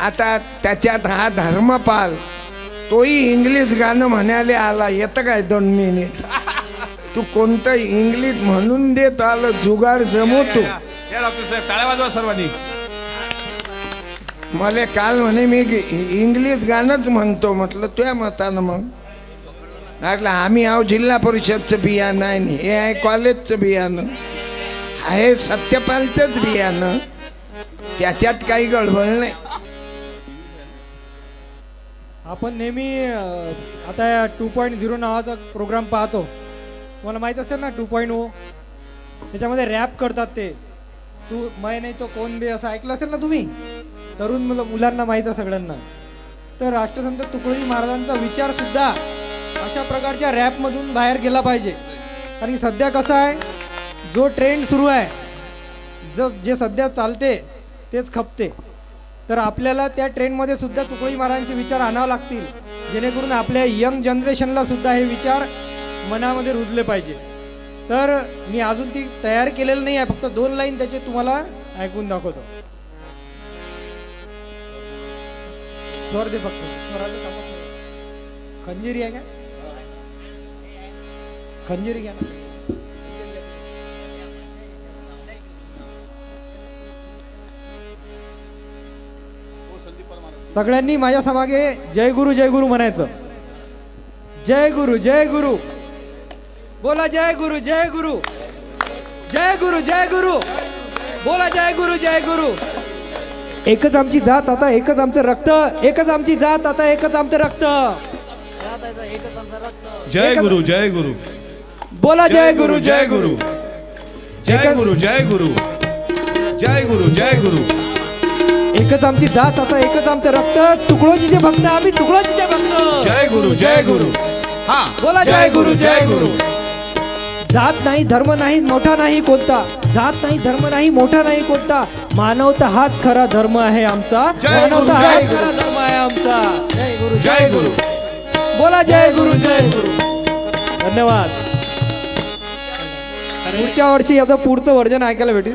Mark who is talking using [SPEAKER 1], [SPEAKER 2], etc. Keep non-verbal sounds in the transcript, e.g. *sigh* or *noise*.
[SPEAKER 1] आता त्याच्यात हा धर्मपाल तोही इंग्लिश गाणं म्हणायला आला येतं काय दोन मिनिट? *laughs* तू कोणतं इंग्लिश म्हणून देत आलं जुगाड जमवतो.
[SPEAKER 2] वाजवा सर्वांनी.
[SPEAKER 1] मला काल म्हणे मी इंग्लिश गाणंच म्हणतो म्हटलं तुझ्या मतानं मग म्हटलं आम्ही आहो जिल्हा परिषदचं बियाणं आहे आणि हे आहे कॉलेजचं बियाणं. आहे सत्यपालचंच बियाणं. त्याच्यात काही गडबड नाही.
[SPEAKER 3] आपण नेहमी आता या टू पॉईंट झिरो नावाचा प्रोग्राम पाहतो. तुम्हाला माहीत असेल ना टू पॉईंट ओ? त्याच्यामध्ये रॅप करतात ते. तू मै नाही तो कोण बे असं ऐकलं असेल ना तुम्ही? तरुण मुलं मुलांना माहीत आहे सगळ्यांना. तर राष्ट्रसंत तुकडोजी महाराजांचा विचार सुद्धा अशा प्रकारच्या रॅपमधून बाहेर गेला पाहिजे. आणि सध्या कसं आहे जो ट्रेंड सुरू आहे जो जे सध्या चालते तेच खपते. तर आपल्याला त्या ट्रेनमध्ये सुद्धा तुकडोजी महाराजांचे विचार आणावे लागतील. जेणेकरून आपल्या यंग जनरेशनला सुद्धा हे विचार मनामध्ये रुजले पाहिजे. तर मी अजून ती तयार केलेलं नाही आहे फक्त दोन लाईन त्याचे तुम्हाला ऐकून दाखवतो. स्वर दे फक्त. स्वराचं खंजिरी आहे का? खंजिरी घ्या ना. सगळ्यांनी माझ्या समागे जय गुरु जय गुरु म्हणायचं. जय गुरु जय गुरु. बोला जय गुरु जय गुरु. जय गुरु जय गुरु. बोला जय गुरु जय गुरु. एकच आमची जात आता एकच आमचं रक्त. एकच आमची जात आता एकच आमचं रक्त.
[SPEAKER 2] जय गुरु जय गुरु.
[SPEAKER 3] बोला जय गुरु जय गुरु.
[SPEAKER 2] जय गुरु जय गुरु. जय गुरु जय गुरु.
[SPEAKER 3] एकच आमची जात आता एकच आमचं रक्त. तुकडोजीचे भक्त आम्ही तुकडोजीचे भक्त.
[SPEAKER 2] जय गुरु जय गुरु. हा
[SPEAKER 3] बोला जय गुरु जय गुरु. जात नाही धर्म नाही मोठा नाही कोणता. जात नाही धर्म नाही मोठा नाही कोणता. मानवता हाच खरा धर्म आहे आमचा.
[SPEAKER 2] जय गुरु,
[SPEAKER 3] मानवता
[SPEAKER 2] जय
[SPEAKER 3] हाच खरा धर्म आहे आमचा. जय गुरु
[SPEAKER 2] जय गुरु.
[SPEAKER 3] बोला जय गुरु जय गुरु. धन्यवाद. पुढच्या वर्षी याचं पुढचं वर्जन ऐकायला भेटेल.